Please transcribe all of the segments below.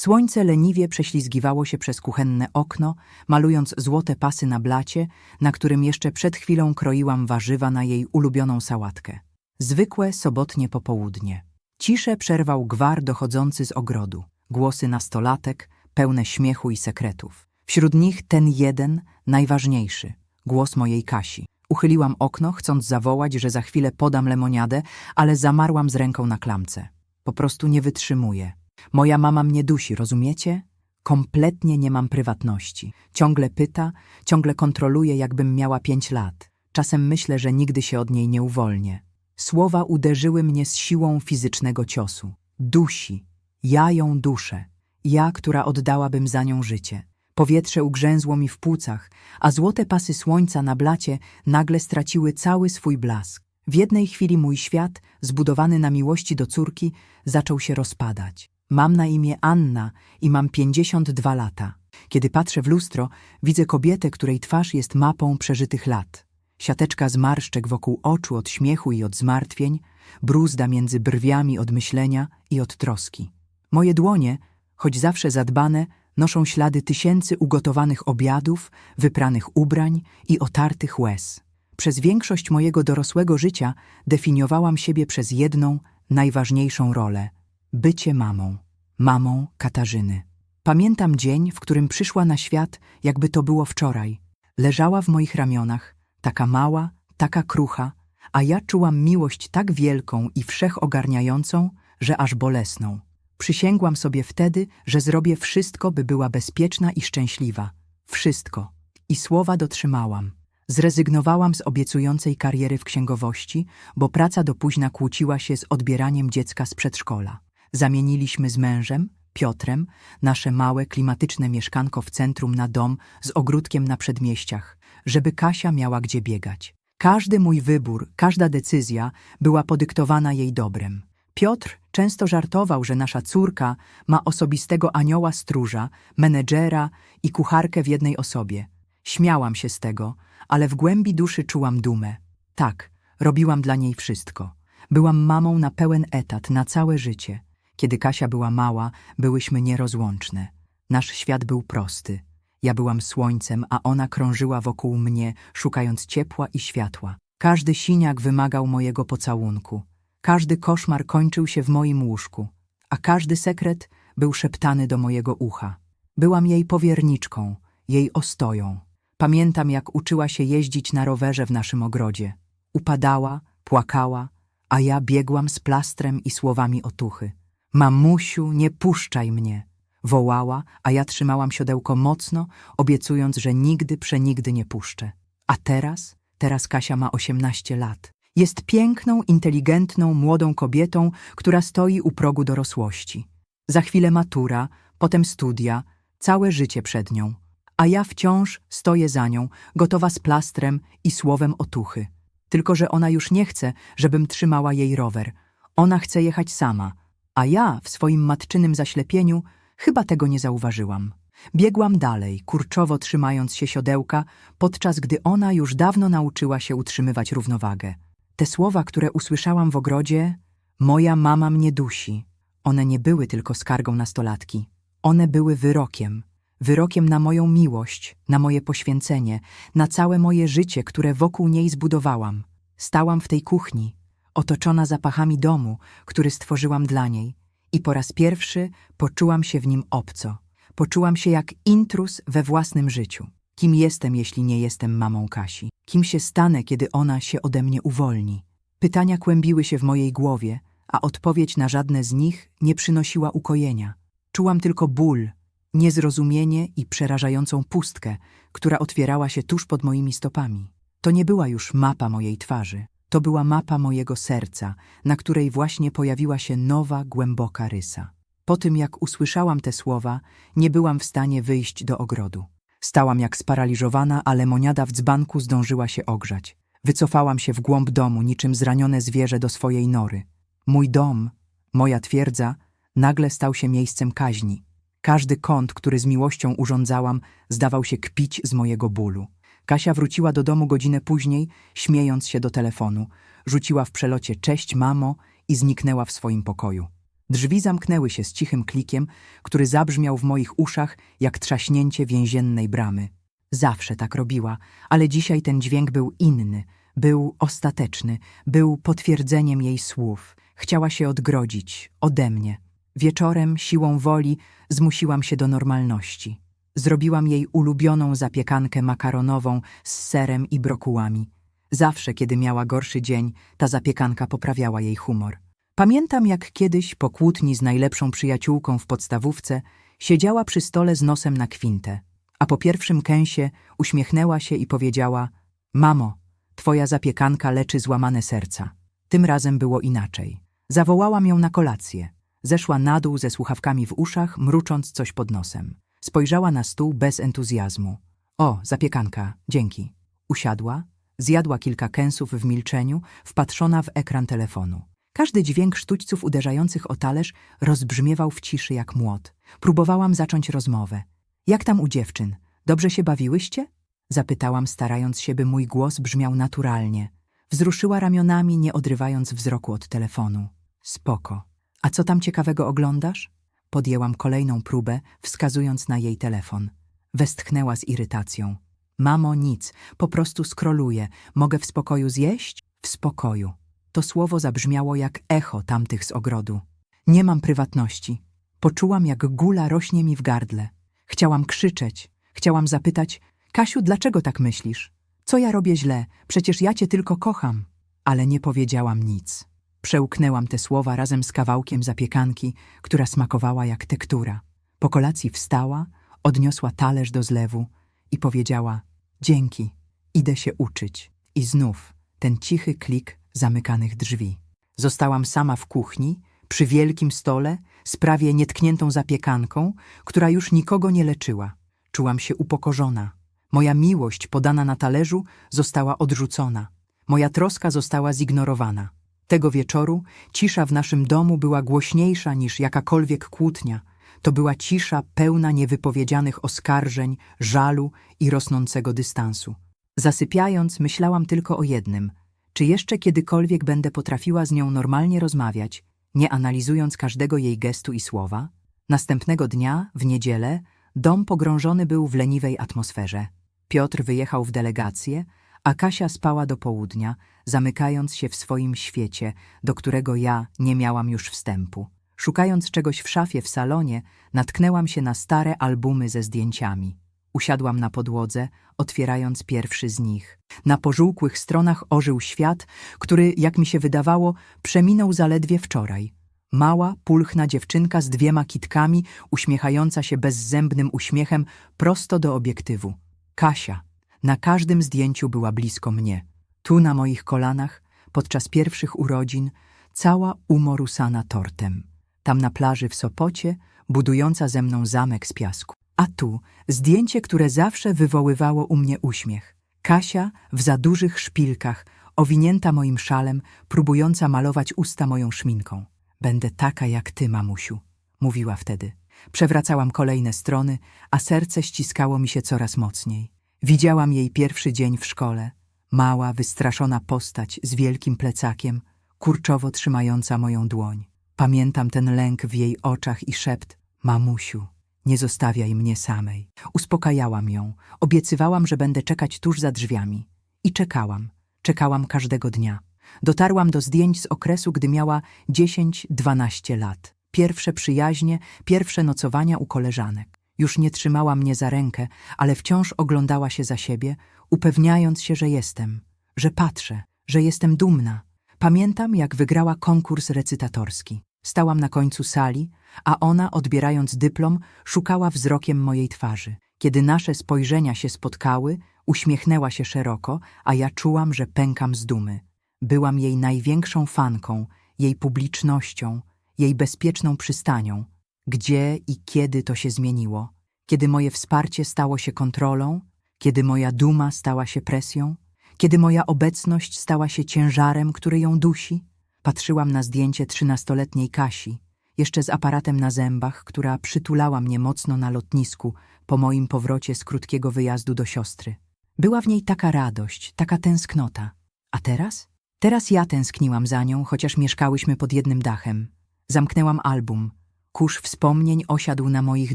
Słońce leniwie prześlizgiwało się przez kuchenne okno, malując złote pasy na blacie, na którym jeszcze przed chwilą kroiłam warzywa na jej ulubioną sałatkę. Zwykłe sobotnie popołudnie. Ciszę przerwał gwar dochodzący z ogrodu. Głosy nastolatek, pełne śmiechu i sekretów. Wśród nich ten jeden, najważniejszy. Głos mojej Kasi. Uchyliłam okno, chcąc zawołać, że za chwilę podam lemoniadę, ale zamarłam z ręką na klamce. Po prostu nie wytrzymuję. Moja mama mnie dusi, rozumiecie? Kompletnie nie mam prywatności. Ciągle pyta, ciągle kontroluje, jakbym miała pięć lat. Czasem myślę, że nigdy się od niej nie uwolnię. Słowa uderzyły mnie z siłą fizycznego ciosu. Dusi. Ja ją duszę. Ja, która oddałabym za nią życie. Powietrze ugrzęzło mi w płucach, a złote pasy słońca na blacie nagle straciły cały swój blask. W jednej chwili mój świat, zbudowany na miłości do córki, zaczął się rozpadać. Mam na imię Anna i mam 52 lata. Kiedy patrzę w lustro, widzę kobietę, której twarz jest mapą przeżytych lat. Siateczka zmarszczek wokół oczu od śmiechu i od zmartwień, bruzda między brwiami od myślenia i od troski. Moje dłonie, choć zawsze zadbane, noszą ślady tysięcy ugotowanych obiadów, wypranych ubrań i otartych łez. Przez większość mojego dorosłego życia definiowałam siebie przez jedną, najważniejszą rolę bycie mamą, mamą Katarzyny. Pamiętam dzień, w którym przyszła na świat, jakby to było wczoraj. Leżała w moich ramionach, taka mała, taka krucha, a ja czułam miłość tak wielką i wszechogarniającą, że aż bolesną. Przysięgłam sobie wtedy, że zrobię wszystko, by była bezpieczna i szczęśliwa. Wszystko. I słowa dotrzymałam. Zrezygnowałam z obiecującej kariery w księgowości, bo praca do późna kłóciła się z odbieraniem dziecka z przedszkola. Zamieniliśmy z mężem, Piotrem, nasze małe, klimatyczne mieszkanko w centrum na dom z ogródkiem na przedmieściach, żeby Kasia miała gdzie biegać. Każdy mój wybór, każda decyzja była podyktowana jej dobrem. Piotr często żartował, że nasza córka ma osobistego anioła stróża, menedżera i kucharkę w jednej osobie. Śmiałam się z tego, ale w głębi duszy czułam dumę. Tak, robiłam dla niej wszystko. Byłam mamą na pełen etat, na całe życie. Kiedy Kasia była mała, byłyśmy nierozłączne. Nasz świat był prosty. Ja byłam słońcem, a ona krążyła wokół mnie, szukając ciepła i światła. Każdy siniak wymagał mojego pocałunku. Każdy koszmar kończył się w moim łóżku, a każdy sekret był szeptany do mojego ucha. Byłam jej powierniczką, jej ostoją. Pamiętam, jak uczyła się jeździć na rowerze w naszym ogrodzie. Upadała, płakała, a ja biegłam z plastrem i słowami otuchy. Mamusiu, nie puszczaj mnie! Wołała, a ja trzymałam siodełko mocno, obiecując, że nigdy przenigdy nie puszczę. A teraz? Teraz Kasia ma 18 lat. Jest piękną, inteligentną, młodą kobietą, która stoi u progu dorosłości. Za chwilę matura, potem studia, całe życie przed nią. A ja wciąż stoję za nią, gotowa z plastrem i słowem otuchy. Tylko, że ona już nie chce, żebym trzymała jej rower. Ona chce jechać sama, a ja w swoim matczynym zaślepieniu chyba tego nie zauważyłam. Biegłam dalej, kurczowo trzymając się siodełka, podczas gdy ona już dawno nauczyła się utrzymywać równowagę. Te słowa, które usłyszałam w ogrodzie, moja mama mnie dusi. One nie były tylko skargą nastolatki. One były wyrokiem. Wyrokiem na moją miłość, na moje poświęcenie, na całe moje życie, które wokół niej zbudowałam. Stałam w tej kuchni, otoczona zapachami domu, który stworzyłam dla niej. I po raz pierwszy poczułam się w nim obco. Poczułam się jak intrus we własnym życiu. Kim jestem, jeśli nie jestem mamą Kasi? Kim się stanę, kiedy ona się ode mnie uwolni? Pytania kłębiły się w mojej głowie, a odpowiedź na żadne z nich nie przynosiła ukojenia. Czułam tylko ból, niezrozumienie i przerażającą pustkę, która otwierała się tuż pod moimi stopami. To nie była już mapa mojej twarzy. To była mapa mojego serca, na której właśnie pojawiła się nowa, głęboka rysa. Po tym, jak usłyszałam te słowa, nie byłam w stanie wyjść do ogrodu. Stałam jak sparaliżowana, a lemoniada w dzbanku zdążyła się ogrzać. Wycofałam się w głąb domu, niczym zranione zwierzę do swojej nory. Mój dom, moja twierdza, nagle stał się miejscem kaźni. Każdy kąt, który z miłością urządzałam, zdawał się kpić z mojego bólu. Kasia wróciła do domu godzinę później, śmiejąc się do telefonu. Rzuciła w przelocie cześć, mamo, i zniknęła w swoim pokoju. Drzwi zamknęły się z cichym klikiem, który zabrzmiał w moich uszach jak trzaśnięcie więziennej bramy. Zawsze tak robiła, ale dzisiaj ten dźwięk był inny, był ostateczny, był potwierdzeniem jej słów. Chciała się odgrodzić ode mnie. Wieczorem, siłą woli, zmusiłam się do normalności. Zrobiłam jej ulubioną zapiekankę makaronową z serem i brokułami. Zawsze, kiedy miała gorszy dzień, ta zapiekanka poprawiała jej humor. Pamiętam, jak kiedyś, po kłótni z najlepszą przyjaciółką w podstawówce, siedziała przy stole z nosem na kwintę, a po pierwszym kęsie uśmiechnęła się i powiedziała – Mamo, twoja zapiekanka leczy złamane serca. Tym razem było inaczej. Zawołałam ją na kolację. Zeszła na dół ze słuchawkami w uszach, mrucząc coś pod nosem. Spojrzała na stół bez entuzjazmu. O, zapiekanka, dzięki. Usiadła, zjadła kilka kęsów w milczeniu, wpatrzona w ekran telefonu. Każdy dźwięk sztućców uderzających o talerz rozbrzmiewał w ciszy jak młot. Próbowałam zacząć rozmowę. Jak tam u dziewczyn? Dobrze się bawiłyście? Zapytałam, starając się, by mój głos brzmiał naturalnie. Wzruszyła ramionami, nie odrywając wzroku od telefonu. Spoko. A co tam ciekawego oglądasz? Podjęłam kolejną próbę, wskazując na jej telefon. Westchnęła z irytacją. Mamo, nic, po prostu skroluję. Mogę w spokoju zjeść? W spokoju. To słowo zabrzmiało jak echo tamtych z ogrodu. Nie mam prywatności. Poczułam, jak gula rośnie mi w gardle. Chciałam krzyczeć. Chciałam zapytać, Kasiu, dlaczego tak myślisz? Co ja robię źle? Przecież ja cię tylko kocham. Ale nie powiedziałam nic. Przełknęłam te słowa razem z kawałkiem zapiekanki, która smakowała jak tektura. Po kolacji wstała, odniosła talerz do zlewu i powiedziała Dzięki, idę się uczyć. I znów ten cichy klik zamykanych drzwi. Zostałam sama w kuchni, przy wielkim stole, z prawie nietkniętą zapiekanką, która już nikogo nie leczyła. Czułam się upokorzona. Moja miłość podana na talerzu została odrzucona. Moja troska została zignorowana. Tego wieczoru cisza w naszym domu była głośniejsza niż jakakolwiek kłótnia. To była cisza pełna niewypowiedzianych oskarżeń, żalu i rosnącego dystansu. Zasypiając, myślałam tylko o jednym. Czy jeszcze kiedykolwiek będę potrafiła z nią normalnie rozmawiać, nie analizując każdego jej gestu i słowa? Następnego dnia, w niedzielę, dom pogrążony był w leniwej atmosferze. Piotr wyjechał w delegację, a Kasia spała do południa, zamykając się w swoim świecie, do którego ja nie miałam już wstępu. Szukając czegoś w szafie w salonie, natknęłam się na stare albumy ze zdjęciami. Usiadłam na podłodze, otwierając pierwszy z nich. Na pożółkłych stronach ożył świat, który, jak mi się wydawało, przeminął zaledwie wczoraj. Mała, pulchna dziewczynka z dwiema kitkami, uśmiechająca się bezzębnym uśmiechem prosto do obiektywu. Kasia. Na każdym zdjęciu była blisko mnie. Tu na moich kolanach, podczas pierwszych urodzin, cała umorusana tortem. Tam na plaży w Sopocie, budująca ze mną zamek z piasku. A tu zdjęcie, które zawsze wywoływało u mnie uśmiech. Kasia w za dużych szpilkach, owinięta moim szalem, próbująca malować usta moją szminką. Będę taka jak ty, mamusiu, mówiła wtedy. Przewracałam kolejne strony, a serce ściskało mi się coraz mocniej. Widziałam jej pierwszy dzień w szkole. Mała, wystraszona postać z wielkim plecakiem, kurczowo trzymająca moją dłoń. Pamiętam ten lęk w jej oczach i szept Mamusiu, nie zostawiaj mnie samej. Uspokajałam ją, obiecywałam, że będę czekać tuż za drzwiami. I czekałam, czekałam każdego dnia. Dotarłam do zdjęć z okresu, gdy miała 10-12 lat. Pierwsze przyjaźnie, pierwsze nocowania u koleżanek. Już nie trzymała mnie za rękę, ale wciąż oglądała się za siebie, upewniając się, że jestem, że patrzę, że jestem dumna. Pamiętam, jak wygrała konkurs recytatorski. Stałam na końcu sali, a ona, odbierając dyplom, szukała wzrokiem mojej twarzy. Kiedy nasze spojrzenia się spotkały, uśmiechnęła się szeroko, a ja czułam, że pękam z dumy. Byłam jej największą fanką, jej publicznością, jej bezpieczną przystanią. Gdzie i kiedy to się zmieniło? Kiedy moje wsparcie stało się kontrolą? Kiedy moja duma stała się presją? Kiedy moja obecność stała się ciężarem, który ją dusi? Patrzyłam na zdjęcie trzynastoletniej Kasi, jeszcze z aparatem na zębach, która przytulała mnie mocno na lotnisku po moim powrocie z krótkiego wyjazdu do siostry. Była w niej taka radość, taka tęsknota. A teraz? Teraz ja tęskniłam za nią, chociaż mieszkałyśmy pod jednym dachem. Zamknęłam album. Kurz wspomnień osiadł na moich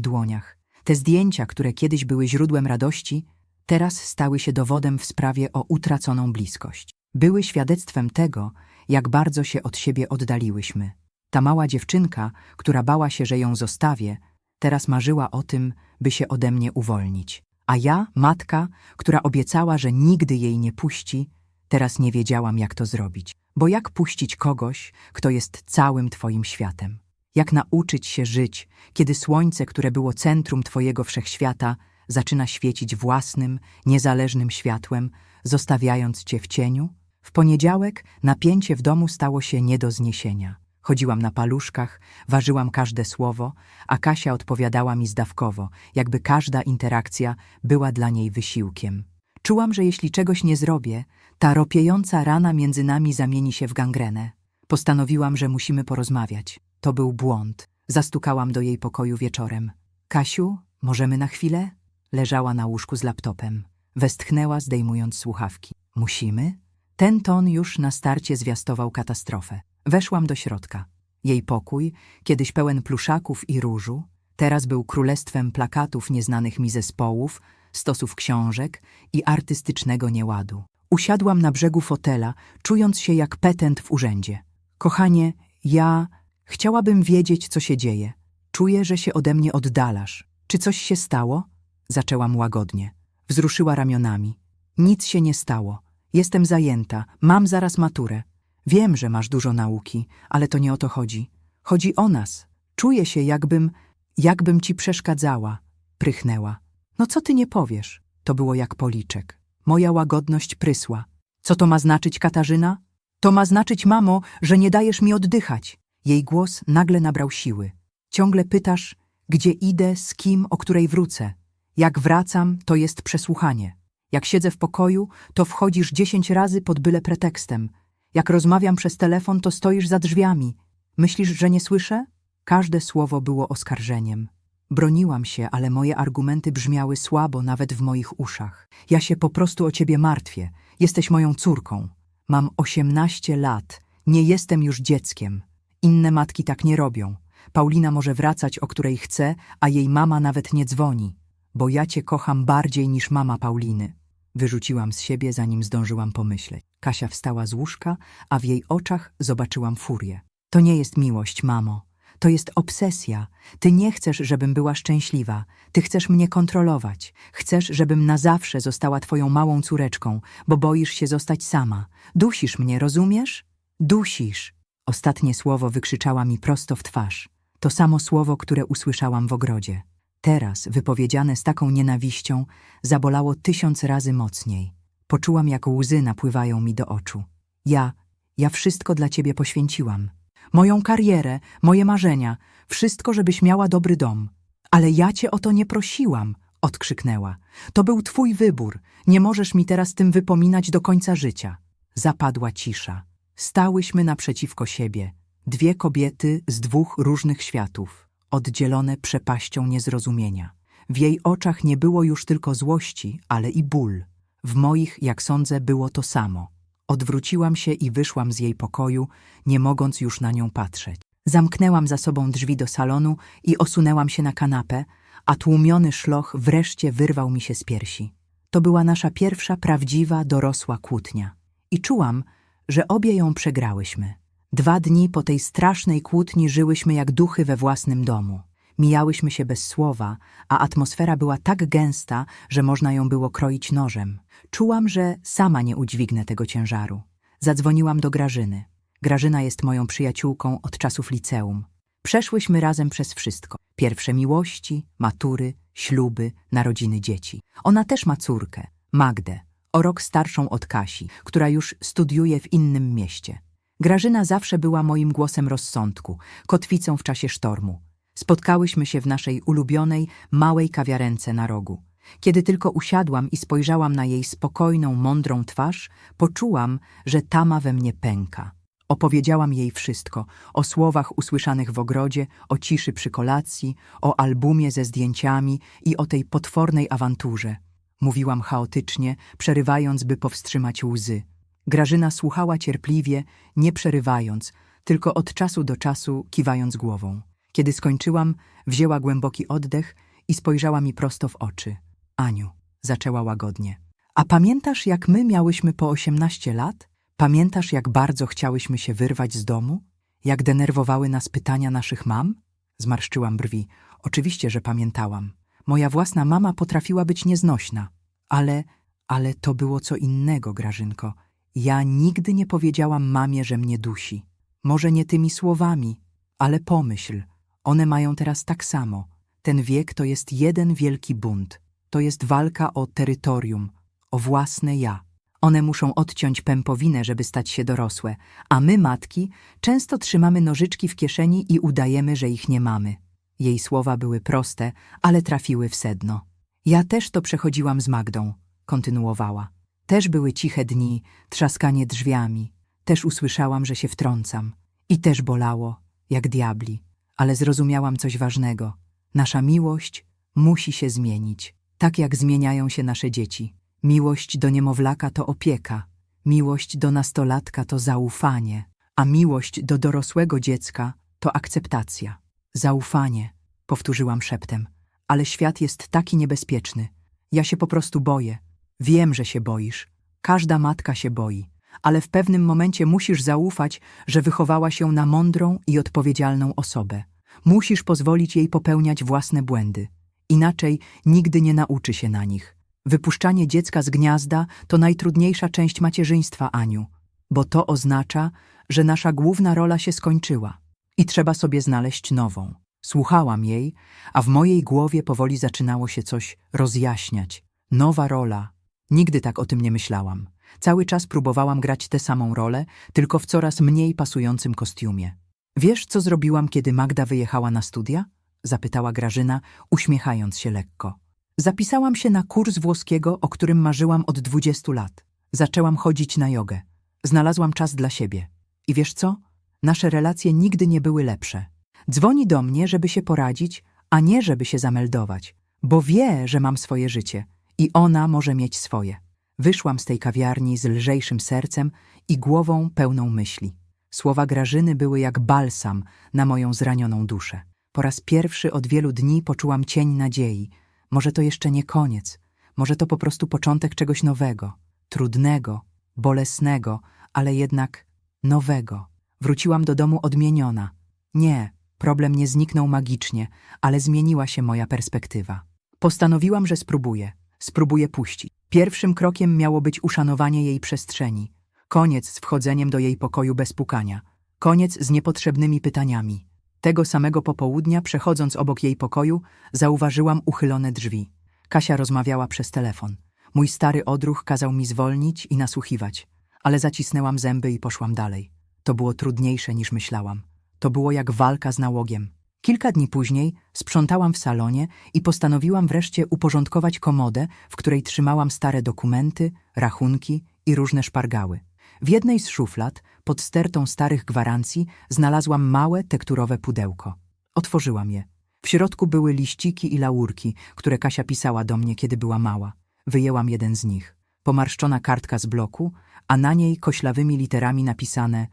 dłoniach. Te zdjęcia, które kiedyś były źródłem radości, teraz stały się dowodem w sprawie o utraconą bliskość. Były świadectwem tego, jak bardzo się od siebie oddaliłyśmy. Ta mała dziewczynka, która bała się, że ją zostawię, teraz marzyła o tym, by się ode mnie uwolnić. A ja, matka, która obiecała, że nigdy jej nie puści, teraz nie wiedziałam, jak to zrobić. Bo jak puścić kogoś, kto jest całym twoim światem? Jak nauczyć się żyć, kiedy słońce, które było centrum twojego wszechświata, zaczyna świecić własnym, niezależnym światłem, zostawiając cię w cieniu? W poniedziałek napięcie w domu stało się nie do zniesienia. Chodziłam na paluszkach, ważyłam każde słowo, a Kasia odpowiadała mi zdawkowo, jakby każda interakcja była dla niej wysiłkiem. Czułam, że jeśli czegoś nie zrobię, ta ropiejąca rana między nami zamieni się w gangrenę. Postanowiłam, że musimy porozmawiać. To był błąd. Zastukałam do jej pokoju wieczorem. Kasiu, możemy na chwilę? Leżała na łóżku z laptopem. Westchnęła, zdejmując słuchawki. Musimy? Ten ton już na starcie zwiastował katastrofę. Weszłam do środka. Jej pokój, kiedyś pełen pluszaków i różu, teraz był królestwem plakatów nieznanych mi zespołów, stosów książek i artystycznego nieładu. Usiadłam na brzegu fotela, czując się jak petent w urzędzie. Kochanie, ja chciałabym wiedzieć, co się dzieje. Czuję, że się ode mnie oddalasz. Czy coś się stało? Zaczęłam łagodnie. Wzruszyła ramionami. Nic się nie stało. Jestem zajęta, mam zaraz maturę. Wiem, że masz dużo nauki, ale to nie o to chodzi. Chodzi o nas. Czuję się, jakbym, jakbym ci przeszkadzała. Prychnęła. No co ty nie powiesz? To było jak policzek. Moja łagodność prysła. Co to ma znaczyć, Katarzyna? To ma znaczyć, mamo, że nie dajesz mi oddychać. Jej głos nagle nabrał siły. Ciągle pytasz, gdzie idę, z kim, o której wrócę. Jak wracam, to jest przesłuchanie. Jak siedzę w pokoju, to wchodzisz dziesięć razy pod byle pretekstem. Jak rozmawiam przez telefon, to stoisz za drzwiami. Myślisz, że nie słyszę? Każde słowo było oskarżeniem. Broniłam się, ale moje argumenty brzmiały słabo nawet w moich uszach. Ja się po prostu o ciebie martwię. Jesteś moją córką. Mam osiemnaście lat. Nie jestem już dzieckiem. Inne matki tak nie robią. Paulina może wracać, o której chce, a jej mama nawet nie dzwoni. Bo ja cię kocham bardziej niż mama Pauliny. Wyrzuciłam z siebie, zanim zdążyłam pomyśleć. Kasia wstała z łóżka, a w jej oczach zobaczyłam furię. To nie jest miłość, mamo. To jest obsesja. Ty nie chcesz, żebym była szczęśliwa. Ty chcesz mnie kontrolować. Chcesz, żebym na zawsze została twoją małą córeczką, bo boisz się zostać sama. Dusisz mnie, rozumiesz? Dusisz. Ostatnie słowo wykrzyczała mi prosto w twarz. To samo słowo, które usłyszałam w ogrodzie. Teraz, wypowiedziane z taką nienawiścią, zabolało tysiąc razy mocniej. Poczułam, jak łzy napływają mi do oczu. Ja, ja wszystko dla ciebie poświęciłam. Moją karierę, moje marzenia, wszystko, żebyś miała dobry dom. Ale ja cię o to nie prosiłam, odkrzyknęła. To był twój wybór. Nie możesz mi teraz tym wypominać do końca życia. Zapadła cisza. Stałyśmy naprzeciwko siebie. Dwie kobiety z dwóch różnych światów, oddzielone przepaścią niezrozumienia. W jej oczach nie było już tylko złości, ale i ból. W moich, jak sądzę, było to samo. Odwróciłam się i wyszłam z jej pokoju, nie mogąc już na nią patrzeć. Zamknęłam za sobą drzwi do salonu i osunęłam się na kanapę, a tłumiony szloch wreszcie wyrwał mi się z piersi. To była nasza pierwsza prawdziwa, dorosła kłótnia. I czułam, że obie ją przegrałyśmy. Dwa dni po tej strasznej kłótni żyłyśmy jak duchy we własnym domu. Mijałyśmy się bez słowa, a atmosfera była tak gęsta, że można ją było kroić nożem. Czułam, że sama nie udźwignę tego ciężaru. Zadzwoniłam do Grażyny. Grażyna jest moją przyjaciółką od czasów liceum. Przeszłyśmy razem przez wszystko. Pierwsze miłości, matury, śluby, narodziny dzieci. Ona też ma córkę, Magdę, o rok starszą od Kasi, która już studiuje w innym mieście. Grażyna zawsze była moim głosem rozsądku, kotwicą w czasie sztormu. Spotkałyśmy się w naszej ulubionej, małej kawiarence na rogu. Kiedy tylko usiadłam i spojrzałam na jej spokojną, mądrą twarz, poczułam, że tama we mnie pęka. Opowiedziałam jej wszystko, o słowach usłyszanych w ogrodzie, o ciszy przy kolacji, o albumie ze zdjęciami i o tej potwornej awanturze. Mówiłam chaotycznie, przerywając, by powstrzymać łzy. Grażyna słuchała cierpliwie, nie przerywając, tylko od czasu do czasu kiwając głową. Kiedy skończyłam, wzięła głęboki oddech i spojrzała mi prosto w oczy. Aniu, zaczęła łagodnie. A pamiętasz, jak my miałyśmy po 18 lat? Pamiętasz, jak bardzo chciałyśmy się wyrwać z domu? Jak denerwowały nas pytania naszych mam? Zmarszczyłam brwi. Oczywiście, że pamiętałam. Moja własna mama potrafiła być nieznośna. Ale, ale to było co innego, Grażynko. Ja nigdy nie powiedziałam mamie, że mnie dusi. Może nie tymi słowami, ale pomyśl. One mają teraz tak samo. Ten wiek to jest jeden wielki bunt. To jest walka o terytorium, o własne ja. One muszą odciąć pępowinę, żeby stać się dorosłe, a my, matki, często trzymamy nożyczki w kieszeni i udajemy, że ich nie mamy. Jej słowa były proste, ale trafiły w sedno. Ja też to przechodziłam z Magdą, kontynuowała. Też były ciche dni, trzaskanie drzwiami. Też usłyszałam, że się wtrącam. I też bolało, jak diabli. Ale zrozumiałam coś ważnego. Nasza miłość musi się zmienić, tak jak zmieniają się nasze dzieci. Miłość do niemowlaka to opieka, miłość do nastolatka to zaufanie, a miłość do dorosłego dziecka to akceptacja. Zaufanie, powtórzyłam szeptem, ale świat jest taki niebezpieczny. Ja się po prostu boję. Wiem, że się boisz. Każda matka się boi, ale w pewnym momencie musisz zaufać, że wychowała się na mądrą i odpowiedzialną osobę. Musisz pozwolić jej popełniać własne błędy. Inaczej nigdy nie nauczy się na nich. Wypuszczanie dziecka z gniazda to najtrudniejsza część macierzyństwa, Aniu, bo to oznacza, że nasza główna rola się skończyła i trzeba sobie znaleźć nową. Słuchałam jej, a w mojej głowie powoli zaczynało się coś rozjaśniać. Nowa rola. Nigdy tak o tym nie myślałam. Cały czas próbowałam grać tę samą rolę, tylko w coraz mniej pasującym kostiumie. Wiesz, co zrobiłam, kiedy Magda wyjechała na studia? Zapytała Grażyna, uśmiechając się lekko. Zapisałam się na kurs włoskiego, o którym marzyłam od 20 lat. Zaczęłam chodzić na jogę. Znalazłam czas dla siebie. I wiesz co? Nasze relacje nigdy nie były lepsze. Dzwoni do mnie, żeby się poradzić, a nie żeby się zameldować, bo wie, że mam swoje życie i ona może mieć swoje. Wyszłam z tej kawiarni z lżejszym sercem i głową pełną myśli. Słowa Grażyny były jak balsam na moją zranioną duszę. Po raz pierwszy od wielu dni poczułam cień nadziei. Może to jeszcze nie koniec, może to po prostu początek czegoś nowego, trudnego, bolesnego, ale jednak nowego. Wróciłam do domu odmieniona. Nie, problem nie zniknął magicznie, ale zmieniła się moja perspektywa. Postanowiłam, że spróbuję. Spróbuję puścić. Pierwszym krokiem miało być uszanowanie jej przestrzeni. Koniec z wchodzeniem do jej pokoju bez pukania. Koniec z niepotrzebnymi pytaniami. Tego samego popołudnia, przechodząc obok jej pokoju, zauważyłam uchylone drzwi. Kasia rozmawiała przez telefon. Mój stary odruch kazał mi zwolnić i nasłuchiwać, ale zacisnęłam zęby i poszłam dalej. To było trudniejsze niż myślałam. To było jak walka z nałogiem. Kilka dni później sprzątałam w salonie i postanowiłam wreszcie uporządkować komodę, w której trzymałam stare dokumenty, rachunki i różne szpargały. W jednej z szuflad, pod stertą starych gwarancji, znalazłam małe, tekturowe pudełko. Otworzyłam je. W środku były liściki i laurki, które Kasia pisała do mnie, kiedy była mała. Wyjęłam jeden z nich. Pomarszczona kartka z bloku, a na niej koślawymi literami napisane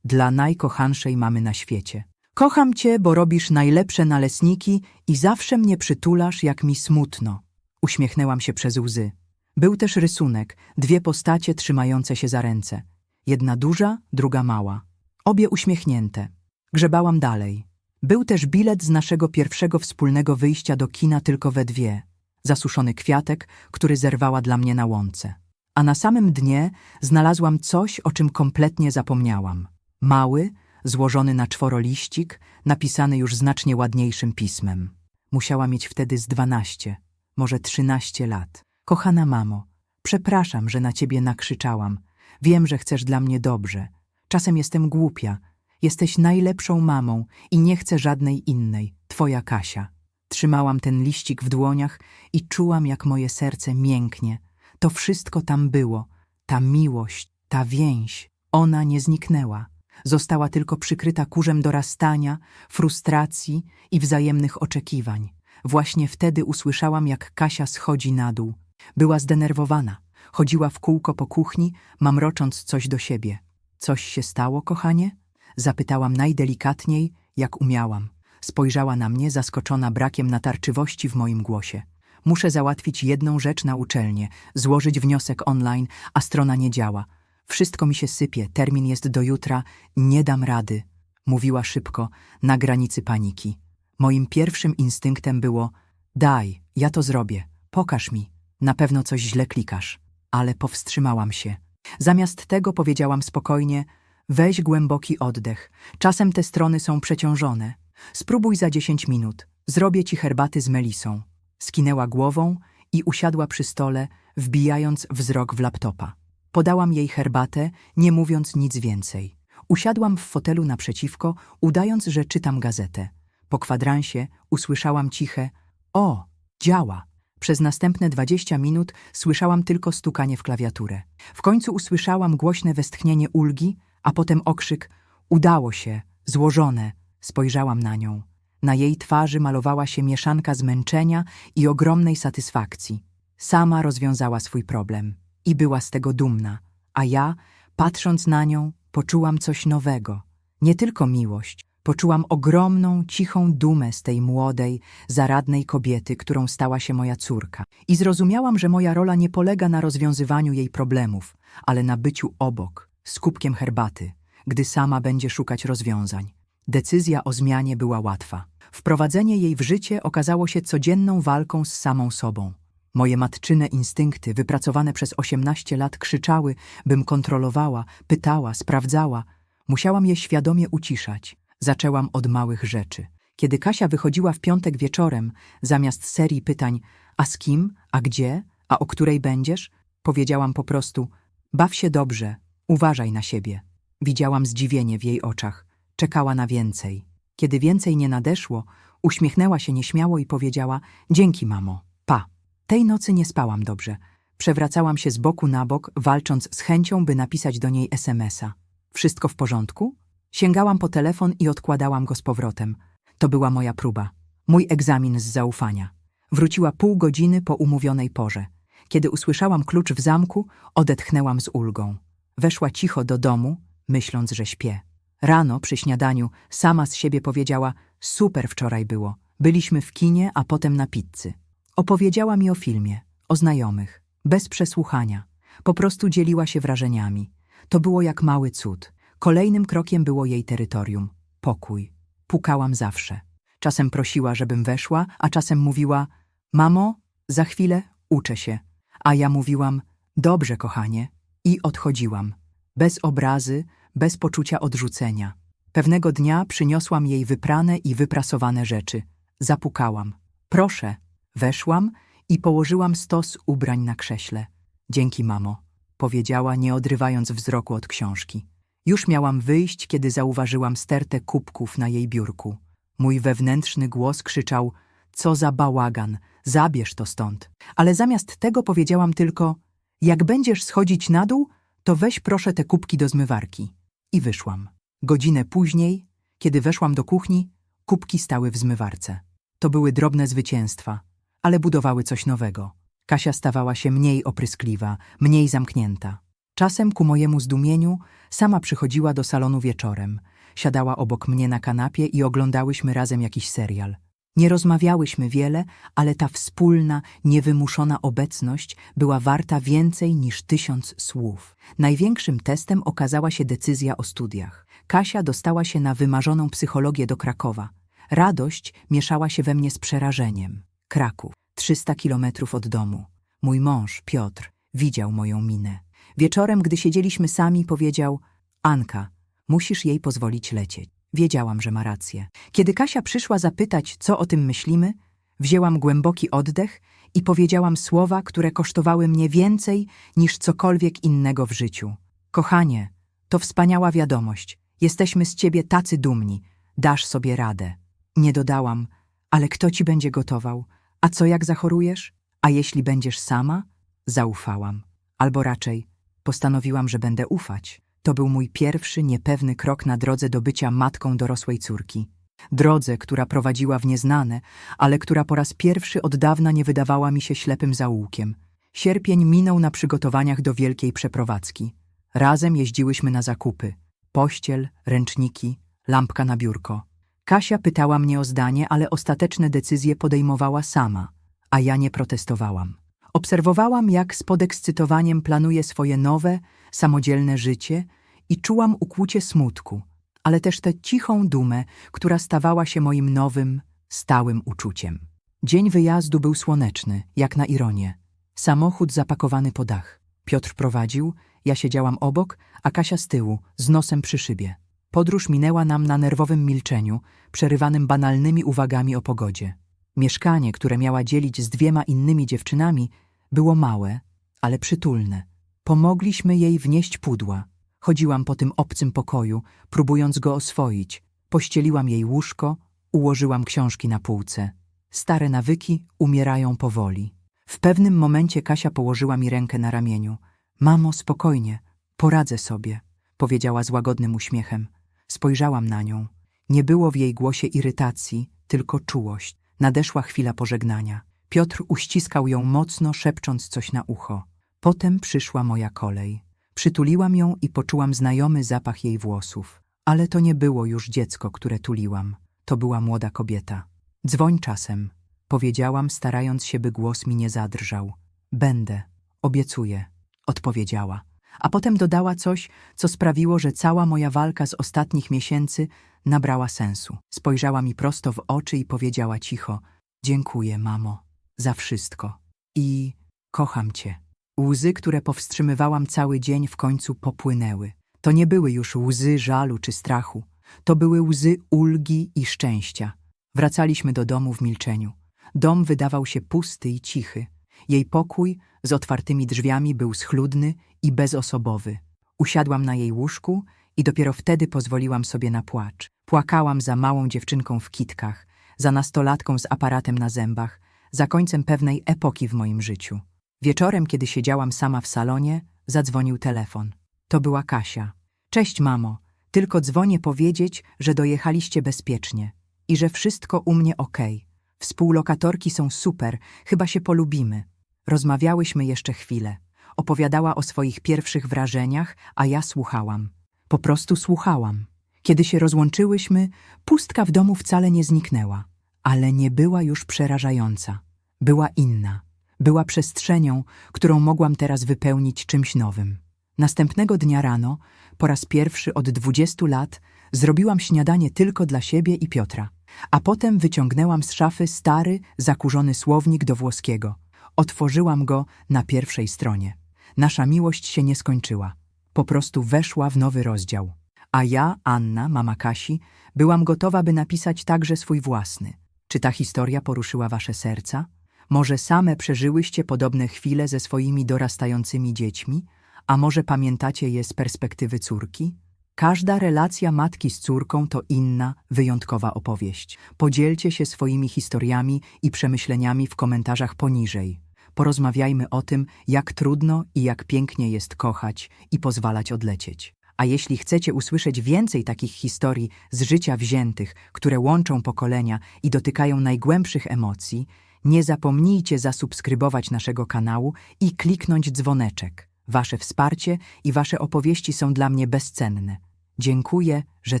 dla najkochanszej mamy na świecie. Kocham cię, bo robisz najlepsze naleśniki i zawsze mnie przytulasz, jak mi smutno. Uśmiechnęłam się przez łzy. Był też rysunek, dwie postacie trzymające się za ręce. Jedna duża, druga mała. Obie uśmiechnięte. Grzebałam dalej. Był też bilet z naszego pierwszego wspólnego wyjścia do kina tylko we dwie. Zasuszony kwiatek, który zerwała dla mnie na łące. A na samym dnie znalazłam coś, o czym kompletnie zapomniałam. Mały, złożony na czworo liścik, napisany już znacznie ładniejszym pismem. Musiała mieć wtedy z dwanaście, może trzynaście lat. Kochana mamo, przepraszam, że na ciebie nakrzyczałam. Wiem, że chcesz dla mnie dobrze. Czasem jestem głupia. Jesteś najlepszą mamą i nie chcę żadnej innej. Twoja Kasia. Trzymałam ten liścik w dłoniach i czułam, jak moje serce mięknie. To wszystko tam było. Ta miłość, ta więź. Ona nie zniknęła. Została tylko przykryta kurzem dorastania, frustracji i wzajemnych oczekiwań. Właśnie wtedy usłyszałam, jak Kasia schodzi na dół. Była zdenerwowana. Chodziła w kółko po kuchni, mamrocząc coś do siebie. Coś się stało, kochanie? Zapytałam najdelikatniej, jak umiałam. Spojrzała na mnie, zaskoczona brakiem natarczywości w moim głosie. Muszę załatwić jedną rzecz na uczelnię, złożyć wniosek online, a strona nie działa. Wszystko mi się sypie, termin jest do jutra, nie dam rady. Mówiła szybko, na granicy paniki. Moim pierwszym instynktem było: daj, ja to zrobię, pokaż mi, na pewno coś źle klikasz. Ale powstrzymałam się. Zamiast tego powiedziałam spokojnie: weź głęboki oddech. Czasem te strony są przeciążone. Spróbuj za 10 minut. Zrobię ci herbaty z melisą. Skinęła głową i usiadła przy stole, wbijając wzrok w laptopa. Podałam jej herbatę, nie mówiąc nic więcej. Usiadłam w fotelu naprzeciwko, udając, że czytam gazetę. Po kwadransie usłyszałam ciche: O, działa. Przez następne dwadzieścia minut słyszałam tylko stukanie w klawiaturę. W końcu usłyszałam głośne westchnienie ulgi, a potem okrzyk: Udało się, złożone. Spojrzałam na nią. Na jej twarzy malowała się mieszanka zmęczenia i ogromnej satysfakcji. Sama rozwiązała swój problem i była z tego dumna, a ja, patrząc na nią, poczułam coś nowego. Nie tylko miłość, poczułam ogromną, cichą dumę z tej młodej, zaradnej kobiety, którą stała się moja córka. I zrozumiałam, że moja rola nie polega na rozwiązywaniu jej problemów, ale na byciu obok, z kubkiem herbaty, gdy sama będzie szukać rozwiązań. Decyzja o zmianie była łatwa. Wprowadzenie jej w życie okazało się codzienną walką z samą sobą. Moje matczyne instynkty, wypracowane przez 18 lat, krzyczały, bym kontrolowała, pytała, sprawdzała. Musiałam je świadomie uciszać. Zaczęłam od małych rzeczy. Kiedy Kasia wychodziła w piątek wieczorem, zamiast serii pytań a z kim, a gdzie, a o której będziesz, powiedziałam po prostu baw się dobrze, uważaj na siebie. Widziałam zdziwienie w jej oczach. Czekała na więcej. Kiedy więcej nie nadeszło, uśmiechnęła się nieśmiało i powiedziała: Dzięki, mamo, pa. Tej nocy nie spałam dobrze. Przewracałam się z boku na bok, walcząc z chęcią, by napisać do niej SMS-a. Wszystko w porządku? Sięgałam po telefon i odkładałam go z powrotem. To była moja próba, mój egzamin z zaufania. Wróciła pół godziny po umówionej porze. Kiedy usłyszałam klucz w zamku, odetchnęłam z ulgą. Weszła cicho do domu, myśląc, że śpię. Rano przy śniadaniu sama z siebie powiedziała: Super wczoraj było. Byliśmy w kinie, a potem na pizzy. Opowiedziała mi o filmie, o znajomych, bez przesłuchania. Po prostu dzieliła się wrażeniami. To było jak mały cud. Kolejnym krokiem było jej terytorium pokój. Pukałam zawsze. Czasem prosiła, żebym weszła, a czasem mówiła: Mamo, za chwilę uczę się. A ja mówiłam: Dobrze, kochanie. I odchodziłam. Bez obrazy, bez poczucia odrzucenia. Pewnego dnia przyniosłam jej wyprane i wyprasowane rzeczy. Zapukałam. Proszę. Weszłam i położyłam stos ubrań na krześle. Dzięki, mamo, powiedziała, nie odrywając wzroku od książki. Już miałam wyjść, kiedy zauważyłam stertę kubków na jej biurku. Mój wewnętrzny głos krzyczał: Co za bałagan, zabierz to stąd. Ale zamiast tego powiedziałam tylko: Jak będziesz schodzić na dół, to weź proszę te kubki do zmywarki. I wyszłam. Godzinę później, kiedy weszłam do kuchni, kubki stały w zmywarce. To były drobne zwycięstwa, ale budowały coś nowego. Kasia stawała się mniej opryskliwa, mniej zamknięta. Czasem ku mojemu zdumieniu sama przychodziła do salonu wieczorem. Siadała obok mnie na kanapie i oglądałyśmy razem jakiś serial. Nie rozmawiałyśmy wiele, ale ta wspólna, niewymuszona obecność była warta więcej niż tysiąc słów. Największym testem okazała się decyzja o studiach. Kasia dostała się na wymarzoną psychologię do Krakowa. Radość mieszała się we mnie z przerażeniem. Kraków, 300 kilometrów od domu. Mój mąż, Piotr, widział moją minę. Wieczorem, gdy siedzieliśmy sami, powiedział: Anka, musisz jej pozwolić lecieć. Wiedziałam, że ma rację. Kiedy Kasia przyszła zapytać, co o tym myślimy, wzięłam głęboki oddech i powiedziałam słowa, które kosztowały mnie więcej niż cokolwiek innego w życiu. Kochanie, to wspaniała wiadomość. Jesteśmy z ciebie tacy dumni. Dasz sobie radę. Nie dodałam, ale kto ci będzie gotował? A co jak zachorujesz? A jeśli będziesz sama? Zaufałam. Albo raczej postanowiłam, że będę ufać. To był mój pierwszy niepewny krok na drodze do bycia matką dorosłej córki. Drodze, która prowadziła w nieznane, ale która po raz pierwszy od dawna nie wydawała mi się ślepym zaułkiem. Sierpień minął na przygotowaniach do wielkiej przeprowadzki. Razem jeździłyśmy na zakupy. Pościel, ręczniki, lampka na biurko. Kasia pytała mnie o zdanie, ale ostateczne decyzje podejmowała sama, a ja nie protestowałam. Obserwowałam, jak z podekscytowaniem planuje swoje nowe, samodzielne życie i czułam ukłucie smutku, ale też tę cichą dumę, która stawała się moim nowym, stałym uczuciem. Dzień wyjazdu był słoneczny, jak na ironię. Samochód zapakowany po dach. Piotr prowadził, ja siedziałam obok, a Kasia z tyłu, z nosem przy szybie. Podróż minęła nam na nerwowym milczeniu, przerywanym banalnymi uwagami o pogodzie. Mieszkanie, które miała dzielić z dwiema innymi dziewczynami, było małe, ale przytulne. Pomogliśmy jej wnieść pudła. Chodziłam po tym obcym pokoju, próbując go oswoić. Pościeliłam jej łóżko, ułożyłam książki na półce. Stare nawyki umierają powoli. W pewnym momencie Kasia położyła mi rękę na ramieniu. Mamo, spokojnie, poradzę sobie, powiedziała z łagodnym uśmiechem. Spojrzałam na nią. Nie było w jej głosie irytacji, tylko czułość. Nadeszła chwila pożegnania. Piotr uściskał ją mocno, szepcząc coś na ucho. Potem przyszła moja kolej. Przytuliłam ją i poczułam znajomy zapach jej włosów. Ale to nie było już dziecko, które tuliłam. To była młoda kobieta. Dzwoń czasem, powiedziałam, starając się, by głos mi nie zadrżał. Będę, obiecuję, odpowiedziała. A potem dodała coś, co sprawiło, że cała moja walka z ostatnich miesięcy nabrała sensu. Spojrzała mi prosto w oczy i powiedziała cicho: Dziękuję, mamo, za wszystko. I kocham cię. Łzy, które powstrzymywałam cały dzień, w końcu popłynęły. To nie były już łzy żalu czy strachu. To były łzy ulgi i szczęścia. Wracaliśmy do domu w milczeniu. Dom wydawał się pusty i cichy. Jej pokój z otwartymi drzwiami był schludny i bezosobowy. Usiadłam na jej łóżku i dopiero wtedy pozwoliłam sobie na płacz. Płakałam za małą dziewczynką w kitkach, za nastolatką z aparatem na zębach, za końcem pewnej epoki w moim życiu. Wieczorem, kiedy siedziałam sama w salonie, zadzwonił telefon. To była Kasia. Cześć, mamo. Tylko dzwonię powiedzieć, że dojechaliście bezpiecznie i że wszystko u mnie okej. Współlokatorki są super, chyba się polubimy. Rozmawiałyśmy jeszcze chwilę. Opowiadała o swoich pierwszych wrażeniach, a ja słuchałam. Po prostu słuchałam. Kiedy się rozłączyłyśmy, pustka w domu wcale nie zniknęła, ale nie była już przerażająca. Była inna. Była przestrzenią, którą mogłam teraz wypełnić czymś nowym. Następnego dnia rano, po raz pierwszy od dwudziestu lat, zrobiłam śniadanie tylko dla siebie i Piotra, a potem wyciągnęłam z szafy stary, zakurzony słownik do włoskiego. Otworzyłam go na pierwszej stronie. Nasza miłość się nie skończyła. Po prostu weszła w nowy rozdział. A ja, Anna, mama Kasi, byłam gotowa, by napisać także swój własny. Czy ta historia poruszyła wasze serca? Może same przeżyłyście podobne chwile ze swoimi dorastającymi dziećmi? A może pamiętacie je z perspektywy córki? Każda relacja matki z córką to inna, wyjątkowa opowieść. Podzielcie się swoimi historiami i przemyśleniami w komentarzach poniżej. Porozmawiajmy o tym, jak trudno i jak pięknie jest kochać i pozwalać odlecieć. A jeśli chcecie usłyszeć więcej takich historii z życia wziętych, które łączą pokolenia i dotykają najgłębszych emocji, nie zapomnijcie zasubskrybować naszego kanału i kliknąć dzwoneczek. Wasze wsparcie i wasze opowieści są dla mnie bezcenne. Dziękuję, że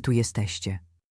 tu jesteście.